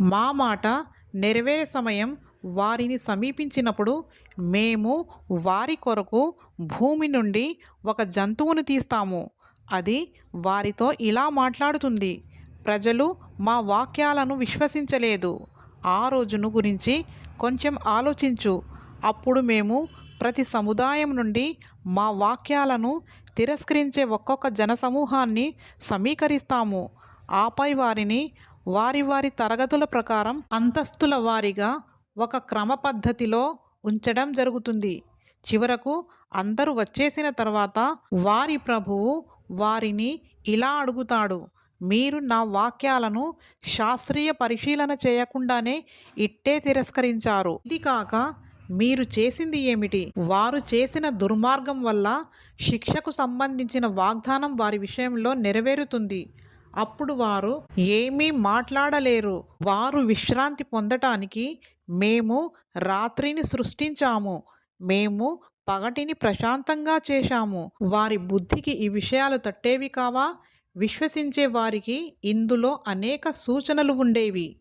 మా మాట నెరవేరే సమయం వారిని సమీపించినప్పుడు మేము వారి కొరకు భూమి నుండి ఒక జంతువును తీస్తాము. అది వారితో ఇలా మాట్లాడుతుంది. ప్రజలు మా వాక్యాలను విశ్వసించలేదు. ఆ రోజును గురించి కొంచెం ఆలోచించు. అప్పుడు మేము ప్రతి సముదాయం నుండి మా వాక్యాలను తిరస్కరించే ఒక్కొక్క జనసమూహాన్ని సమీకరిస్తాము. ఆపై వారిని వారి వారి తరగతుల ప్రకారం అంతస్తుల వారీగా ఒక క్రమ పద్ధతిలో ఉంచడం జరుగుతుంది. చివరకు అందరూ వచ్చేసిన తర్వాత వారి ప్రభువు వారిని ఇలా అడుగుతాడు మీరు నా వాక్యాలను శాస్త్రీయ పరిశీలన చేయకుండానే ఇట్టే తిరస్కరించారు. ఇది కాక మీరు చేసింది ఏమిటి? వారు చేసిన దుర్మార్గం వల్ల శిక్షకు సంబంధించిన వాగ్దానం వారి విషయంలో నెరవేరుతుంది. అప్పుడు వారు ఏమీ మాట్లాడలేరు. వారు విశ్రాంతి పొందటానికి మేము రాత్రిని సృష్టించాము. మేము పగటిని ప్రశాంతంగా చేశాము. వారి బుద్ధికి ఈ విషయాలు తట్టేవి కావా? విశ్వసించే వారికి ఇందులో అనేక సూచనలు ఉండేవి.